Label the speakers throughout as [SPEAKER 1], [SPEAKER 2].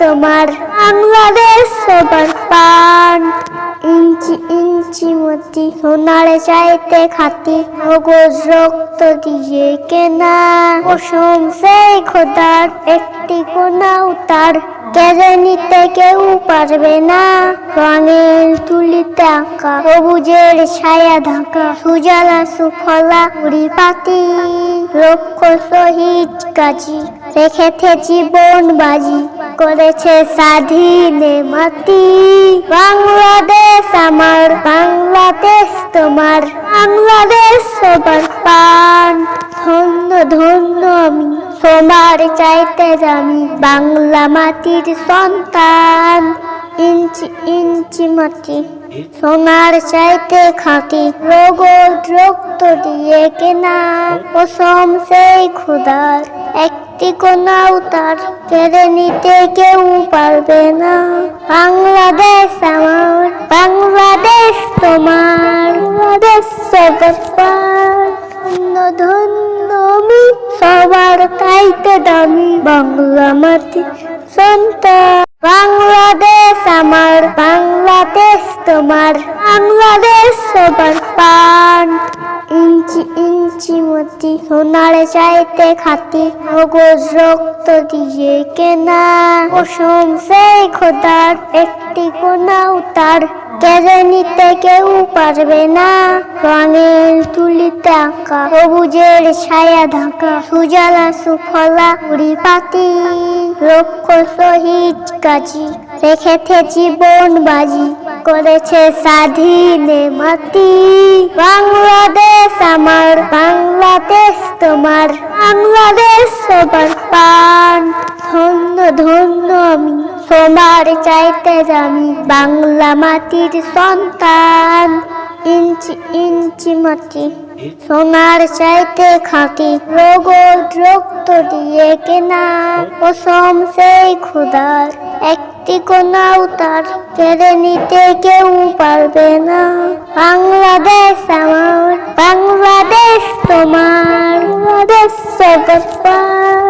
[SPEAKER 1] তোমার বাংলাদেশ সবার পান ইঞ্চি ইঞ্চি মতি। সোনার চাইতে খাতি মগজ রক্ত দিয়ে কেনা। কুসুম সেই খোদার একটি কোনা উতার কেড়ে নিতে কেউ পারবে না। রঙের তুলিতে আঁকা, সবুজের ছায়া ঢাকা। সুজলা সুফলা উড়ি পাতি লক্ষ শহীদ কাজী রেখেছে জীবন বাজি। করেছে স্বাধীন মাটি। বাংলাদেশ আমার, বাংলাদেশ তোমার। বাংলাদেশ সবার পান ধন্য ধন্য আমি, তোমার চাইতে আমি বাংলা মাটির সন্তান। ইঞ্চি ইঞ্চি মাটি। সোনার চাইতে খাঁটি রোগ রক্ত দিয়ে কেনা। কসম সেই খুদার একটি কোনা উতার কেড়ে নিতে কেউ পারবে না। বাংলাদেশ আমার, বাংলাদেশ তোমার। বাংলাদেশ সবার ধন্য আমি, সবার তাইতে দামি বাংলা মাটি। সন্তান। বাংলাদেশ পান। ইঞ্চি ইঞ্চি মতি সোনার চাইতে খাতি মগজ রক্ত দিয়ে কেনা। কুসুম সেই খোদার একটি কোনা উতার কেড়ে নিতে কেউ পারবে না। রঙের তুলিতে আঁকা, সবুজের ছায়া ঢাকা, সুজলা সুফলা উড়ি পাতি। লক্ষ শহীদ কাজী রেখেছে জীবন বাজি। করেছে স্বাধীন মাটি। বাংলাদেশ আমার, বাংলাদেশ তোমার। বাংলাদেশ সবার পান ধন্য ধন্য আমি সোমার চাইতে আমি বাংলা মাটির সন্তান। ইঞ্চি ইঞ্চি মাটি। সোনার চাইতে খাঁটি রোগ রক্ত দিয়ে কেনা কসম সেই খুদার একটি কোনা উতার কেড়ে নিতে কেউ পারবে না। বাংলাদেশ আমার, বাংলাদেশ তোমার। বাংলাদেশ সবার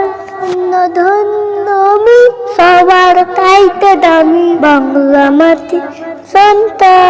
[SPEAKER 1] ধন্য সবার তাইতে দামি বাংলা মাটি। সন্তান